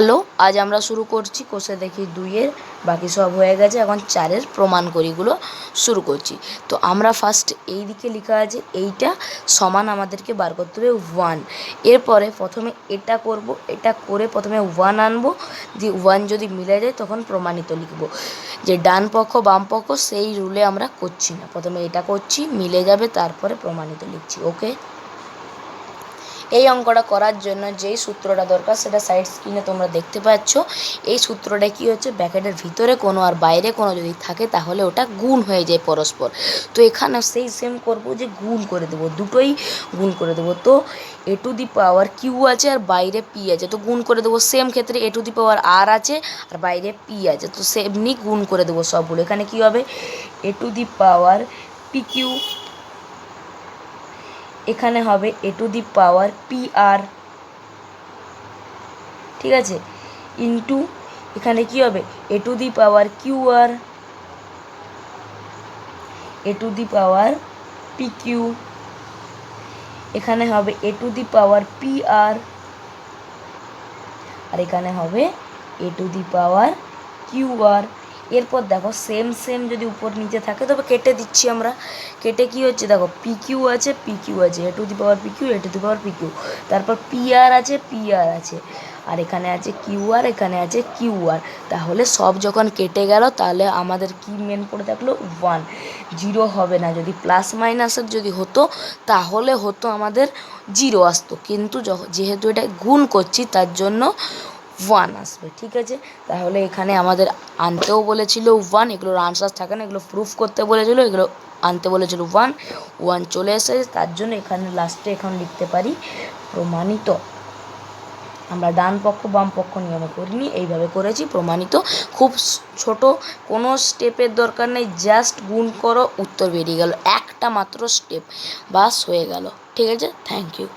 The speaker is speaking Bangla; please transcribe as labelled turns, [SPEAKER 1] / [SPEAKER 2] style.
[SPEAKER 1] হ্যালো, আজ আমরা শুরু করছি কোষে দেখি দুইয়ের, বাকি সব হয়ে গেছে, এখন চারের প্রমাণ করিগুলো শুরু করছি। তো আমরা ফার্স্ট এই দিকে লেখা আছে, এইটা সমান আমাদেরকে বার করতে হবে ওয়ান এরপরে প্রথমে এটা করব, এটা করে প্রথমে ওয়ান আনব, দিয়ে ওয়ান যদি মিলে যায় তখন প্রমাণিত লিখব। যে ডান পক্ষ, বাম পক্ষ, সেই রুলে আমরা করছি না। প্রথমে এটা করছি, মিলে যাবে, তারপরে প্রমাণিত লিখছি ওকে এই অঙ্কটা করার জন্য যেই সূত্রটা দরকার সেটা সাইড স্ক্রিনে তোমরা দেখতে পাচ্ছ। এই সূত্রটা কি হচ্ছে? ব্যাকেটের ভিতরে কোনো আর বাইরে কোনো যদি থাকে তাহলে ওটা গুণ হয়ে যায় পরস্পর। তো এখানে সেই সেম করব যে গুণ করে দেবো, দুটোই গুণ করে দেবো। তো এ টু দি পাওয়ার কিউ আছে আর বাইরে পি আছে। তো গুণ করে দেবো সেম ক্ষেত্রে এ টু দি পাওয়ার আর আছে আর বাইরে পি আছে। তো সেমনি গুণ করে দেবো সবগুলো। এখানে কি হবে? A to the power P Q এখানে হবে এ to the power P R ঠিক আছে? ইন্টু এখানে কি হবে? A to the power Q R A to the power P Q এখানে হবে এ to the power P R আর এখানে হবে এ টু দি পাওয়ার কিউ আর এরপর দেখো সেম সেম যদি উপর নিচে থাকে, তবে কেটে দিচ্ছি আমরা। কেটে কি হচ্ছে দেখো পি কিউ আছে পি কিউ আছে A to the power P Q A to the power P Q তারপর পি আর আছে পি আর আছে। আর এখানে আছে কিউ আর এখানে আছে কিউ আর তাহলে সব যখন কেটে গেল, তাহলে আমাদের কি মেন পড়ে থাকল? ওয়ান জিরো হবে না। যদি প্লাস মাইনাসের যদি হতো, তাহলে হতো আমাদের জিরো আসতো। কিন্তু যেহেতু এটা গুণ করছি, তার জন্য ওয়ান আসবে, ঠিক আছে? তাহলে এখানে আমাদের আনতেও বলেছিল ওয়ান এগুলোর আনসার থাকে না, এগুলো প্রুফ করতে বলেছিল, এগুলো আনতে বলেছিল ওয়ান ওয়ান চলে এসেছে, তার জন্য এখানে লাস্টে এখন লিখতে পারি প্রমাণিত। আমরা ডান পক্ষ, বাম পক্ষ নিয়মে করিনি, এইভাবে করেছি, প্রমাণিত। খুব ছোট কোনো স্টেপের দরকার নেই জাস্ট গুণ করো, উত্তর বেরিয়ে গেল, একটা মাত্র স্টেপ বাস হয়ে গেল, ঠিক আছে? Thank you